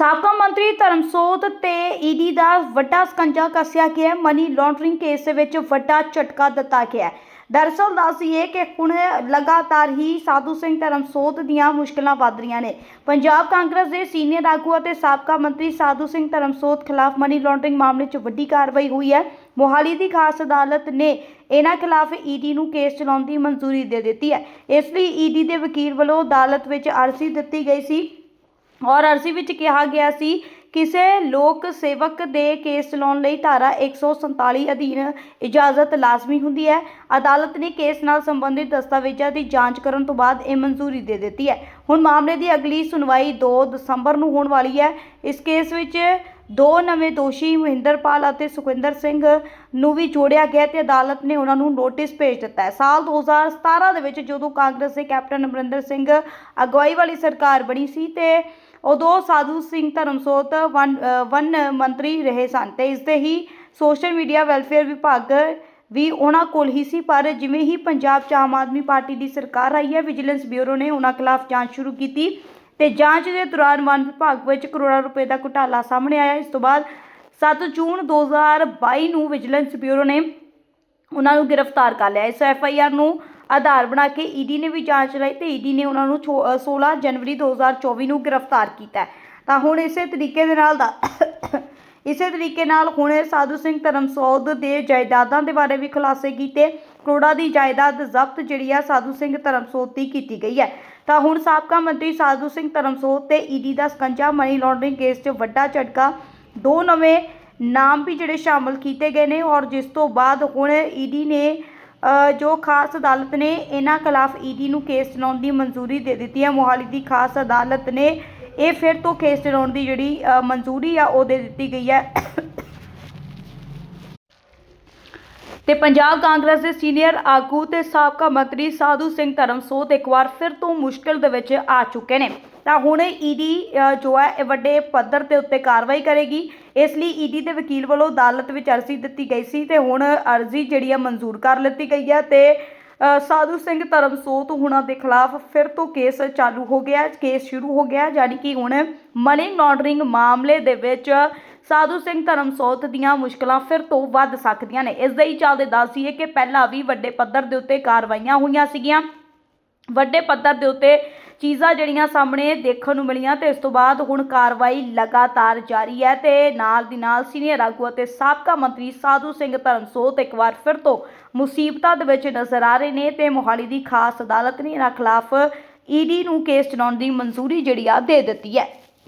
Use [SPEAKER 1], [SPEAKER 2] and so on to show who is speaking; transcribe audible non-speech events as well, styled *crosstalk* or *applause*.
[SPEAKER 1] ਸਾਬਕਾ ਮੰਤਰੀ ਧਰਮਸੋਤ ਤੇ ਈਡੀ ਦਾ ਵੱਡਾ ਸਕੰਜਾ ਕੱਸਿਆ ਗਿਆ ਮਨੀ ਲਾਂਡਰਿੰਗ ਕੇਸ ਦੇ ਵਿੱਚ ਵੱਡਾ ਝਟਕਾ ਦਿੱਤਾ ਗਿਆ ਹੈ। ਦਰਅਸਲ ਦੱਸੀਏ ਕਿ ਹੁਣ ਲਗਾਤਾਰ ਹੀ ਸਾਧੂ ਸਿੰਘ ਧਰਮਸੋਤ ਦੀਆਂ ਮੁਸ਼ਕਲਾਂ ਵੱਧ ਰਹੀਆਂ ਨੇ। ਪੰਜਾਬ ਕਾਂਗਰਸ ਦੇ ਸੀਨੀਅਰ ਆਗੂ ਅਤੇ ਸਾਬਕਾ ਮੰਤਰੀ ਸਾਧੂ ਸਿੰਘ ਧਰਮਸੋਤ ਖਿਲਾਫ ਮਨੀ ਲਾਂਡਰਿੰਗ ਮਾਮਲੇ 'ਚ ਵੱਡੀ ਕਾਰਵਾਈ ਹੋਈ ਹੈ। ਮੋਹਾਲੀ ਦੀ ਖਾਸ ਅਦਾਲਤ ਨੇ ਇਹਨਾਂ ਖਿਲਾਫ ਈਡੀ ਨੂੰ ਕੇਸ ਚਲਾਉਣ ਦੀ ਮਨਜ਼ੂਰੀ ਦੇ ਦਿੱਤੀ ਹੈ। ਇਸ ਲਈ ਈਡੀ ਦੇ ਵਕੀਲ ਵੱਲੋਂ ਅਦਾਲਤ ਵਿੱਚ ਅਰਜ਼ੀ ਦਿੱਤੀ ਗਈ ਸੀ। ਔਰ ਅਰਜ਼ੀ ਵਿੱਚ ਕਿਹਾ ਗਿਆ ਸੀ ਕਿਸੇ ਲੋਕ ਸੇਵਕ ਦੇ ਕੇਸ ਚਲਾਉਣ ਲਈ ਧਾਰਾ 147 ਅਧੀਨ ਇਜਾਜ਼ਤ ਲਾਜ਼ਮੀ ਹੁੰਦੀ ਹੈ। ਅਦਾਲਤ ਨੇ ਕੇਸ ਨਾਲ ਸੰਬੰਧਿਤ ਦਸਤਾਵੇਜ਼ਾਂ ਦੀ ਜਾਂਚ ਕਰਨ ਤੋਂ ਬਾਅਦ ਇਹ ਮਨਜ਼ੂਰੀ ਦੇ ਦਿੱਤੀ ਹੈ। ਹੁਣ ਮਾਮਲੇ ਦੀ ਅਗਲੀ ਸੁਣਵਾਈ 2 ਦਸੰਬਰ ਨੂੰ ਹੋਣ ਵਾਲੀ ਹੈ। ਇਸ ਕੇਸ ਵਿੱਚ ਦੋ ਨਵੇਂ ਦੋਸ਼ੀ ਮਹਿੰਦਰਪਾਲ ਅਤੇ ਸੁਖਵਿੰਦਰ ਸਿੰਘ ਨੂੰ ਵੀ ਜੋੜਿਆ ਗਿਆ ਤੇ ਅਦਾਲਤ ਨੇ ਉਹਨਾਂ ਨੂੰ ਨੋਟਿਸ ਭੇਜ ਦਿੱਤਾ ਹੈ। ਸਾਲ 2017 ਦੇ ਵਿੱਚ ਜਦੋਂ ਕਾਂਗਰਸ ਦੇ ਕੈਪਟਨ ਅਮਰਿੰਦਰ ਸਿੰਘ ਅਗਵਾਈ ਵਾਲੀ ਸਰਕਾਰ ਬਣੀ ਸੀ ਤੇ ਉਦੋਂ ਸਾਧੂ ਸਿੰਘ ਧਰਮਸੋਤ ਵਨ ਅ, ਵਨ ਮੰਤਰੀ ਰਹੇ ਸਨ ਤੇ ਇਸ ਦੇ ਹੀ ਸੋਸ਼ਲ ਮੀਡੀਆ ਵੈਲਫੇਅਰ ਵਿਭਾਗ ਵੀ ਉਹਨਾਂ ਕੋਲ ਹੀ ਸੀ ਪਰ ਜਿਵੇਂ ਹੀ ਪੰਜਾਬ 'ਚ ਆਮ ਆਦਮੀ ਪਾਰਟੀ ਦੀ ਸਰਕਾਰ ਆਈ ਹੈ ਵਿਜੀਲੈਂਸ ਬਿਊਰੋ ਨੇ ਉਹਨਾਂ ਖਿਲਾਫ ਜਾਂਚ ਸ਼ੁਰੂ ਕੀਤੀ ਤੇ ਜਾਂਚ ਦੇ ਦੌਰਾਨ ਵਨ ਵਿਭਾਗ ਵਿੱਚ ਕਰੋੜਾਂ ਰੁਪਏ ਦਾ ਘੁਟਾਲਾ ਸਾਹਮਣੇ ਆਇਆ। ਇਸ ਤੋਂ ਬਾਅਦ 7 ਜੂਨ 2022 ਨੂੰ ਵਿਜੀਲੈਂਸ ਬਿਊਰੋ ਨੇ ਉਹਨਾਂ ਨੂੰ ਗ੍ਰਿਫਤਾਰ ਕਰ ਲਿਆ। ਇਸ ਐਫ ਆਈ ਆਰ ਨੂੰ ਆਧਾਰ ਬਣਾ ਕੇ ਈਡੀ ਨੇ ਵੀ ਜਾਂਚ ਲਈ ਤੇ ਈਡੀ ਨੇ ਉਹਨਾਂ ਨੂੰ ਛੋ- ਅ, 16 ਜਨਵਰੀ 2024 ਨੂੰ ਗ੍ਰਿਫਤਾਰ ਕੀਤਾ ਤਾਂ ਹੁਣ ਇਸੇ ਤਰੀਕੇ ਦੇ ਨਾਲ ਦਾ *coughs* ਇਸੇ ਤਰੀਕੇ ਨਾਲ ਹੁਣ ਸਾਧੂ ਸਿੰਘ ਧਰਮਸੋਧ ਦੇ ਜਾਇਦਾਦਾਂ ਦੇ ਬਾਰੇ ਵੀ ਖੁਲਾਸੇ ਕੀਤੇ। ਕਰੋੜਾਂ ਦੀ ਜਾਇਦਾਦ ਜ਼ਬਤ ਜਿਹੜੀ ਆ ਸਾਧੂ ਸਿੰਘ ਧਰਮਸੋਧ ਦੀ ਕੀਤੀ ਗਈ ਹੈ। ਤਾਂ ਹੁਣ ਸਾਬਕਾ ਮੰਤਰੀ ਸਾਧੂ ਸਿੰਘ ਧਰਮਸੋਧ ਤੇ ਈਡੀ ਦਾ ਸਕੰਜਾ ਮਨੀ ਲਾਂਡਰਿੰਗ ਕੇਸ 'ਚ ਵੱਡਾ ਝਟਕਾ। ਦੋ ਨਵੇਂ ਨਾਮ ਵੀ ਜਿਹੜੇ ਸ਼ਾਮਲ ਕੀਤੇ ਗਏ ਨੇ ਔਰ ਜਿਸ ਤੋਂ ਬਾਅਦ ਹੁਣ ਈਡੀ ਨੇ ਜੋ ਖਾਸ ਅਦਾਲਤ ਨੇ ਇਹਨਾਂ ਖਿਲਾਫ ਈਡੀ ਨੂੰ ਕੇਸ ਚਲਾਉਣ ਦੀ ਮਨਜ਼ੂਰੀ ਦੇ ਦਿੱਤੀ ਹੈ, ਮੋਹਾਲੀ ਦੀ ਖਾਸ ਅਦਾਲਤ ਨੇ ਇਹ ਫਿਰ ਤੋਂ ਕੇਸ ਚਲਾਉਣ ਦੀ ਜਿਹੜੀ ਮਨਜ਼ੂਰੀ ਆ, ਉਹ ਦੇ ਦਿੱਤੀ ਗਈ ਹੈ। ਤੇ ਪੰਜਾਬ ਕਾਂਗਰਸ ਦੇ ਸੀਨੀਅਰ ਆਗੂ ਤੇ ਸਾਬਕਾ ਮੰਤਰੀ ਸਾਧੂ ਸਿੰਘ ਧਰਮਸੋਤ ਇੱਕ ਵਾਰ ਫਿਰ ਤੋਂ ਮੁਸ਼ਕਲ ਦੇ ਵਿੱਚ ਆ ਚੁੱਕੇ ਨੇ। ਤਾਂ ਹੁਣ ਈਡੀ ਜੋ ਹੈ ਇਹ ਵੱਡੇ ਪੱਧਰ ਤੇ ਉੱਤੇ ਕਾਰਵਾਈ ਕਰੇਗੀ। ਇਸ ਲਈ ਈਡੀ ਦੇ ਵਕੀਲ ਵੱਲੋਂ ਅਦਾਲਤ ਵਿੱਚ ਅਰਜ਼ੀ ਦਿੱਤੀ ਗਈ ਸੀ ਤੇ ਹੁਣ ਅਰਜ਼ੀ ਜਿਹੜੀ ਹੈ ਮਨਜ਼ੂਰ ਕਰ ਲਿੱਤੀ ਗਈ ਹੈ ਤੇ ਸਾਧੂ ਸਿੰਘ ਧਰਮਸੋਤ ਹੁਣਾਂ ਦੇ ਖਿਲਾਫ ਫਿਰ ਤੋਂ ਕੇਸ ਚਾਲੂ ਹੋ ਗਿਆ ਕੇਸ ਸ਼ੁਰੂ ਹੋ ਗਿਆ ਹੈ, ਜਾਣੀ ਕਿ ਹੁਣ ਮਨੀ ਲਾਂਡਰਿੰਗ ਮਾਮਲੇ ਦੇ ਵਿੱਚ ਸਾਧੂ ਸਿੰਘ ਧਰਮਸੋਤ ਦੀਆਂ ਮੁਸ਼ਕਲਾਂ ਫਿਰ ਤੋਂ ਵੱਧ ਸਕਦੀਆਂ ਨੇ। ਇਸ ਦੇ ਹੀ ਚੱਲਦੇ ਦੱਸੀਏ ਕਿ ਪਹਿਲਾਂ ਵੀ ਵੱਡੇ ਪੱਧਰ ਦੇ ਉੱਤੇ ਕਾਰਵਾਈਆਂ ਹੋਈਆਂ ਸੀਗੀਆਂ। ਵੱਡੇ ਪੱਧਰ ਦੇ ਉੱਤੇ ਚੀਜ਼ਾਂ ਜਿਹੜੀਆਂ ਸਾਹਮਣੇ ਦੇਖਣ ਨੂੰ ਮਿਲੀਆਂ ਤੇ ਇਸ ਤੋਂ ਬਾਅਦ ਹੁਣ ਕਾਰਵਾਈ ਲਗਾਤਾਰ ਜਾਰੀ ਹੈ ਤੇ ਨਾਲ ਦੀ ਨਾਲ ਸੀਨੀਅਰ ਆਗੂ ਅਤੇ ਸਾਬਕਾ ਮੰਤਰੀ ਸਾਧੂ ਸਿੰਘ ਧਰਮਸੋਤ ਇੱਕ ਵਾਰ ਫਿਰ ਤੋਂ ਮੁਸੀਬਤਾਂ ਦੇ ਵਿੱਚ ਨਜ਼ਰ ਆ ਰਹੇ ਨੇ ਤੇ ਮੋਹਾਲੀ ਦੀ ਖਾਸ ਅਦਾਲਤ ਨੇ ਇਹਨਾਂ ਖਿਲਾਫ ਈਡੀ ਨੂੰ ਕੇਸ ਚਲਾਉਣ ਦੀ ਮਨਜ਼ੂਰੀ ਜਿਹੜੀ ਆ ਦੇ ਦਿੱਤੀ ਹੈ।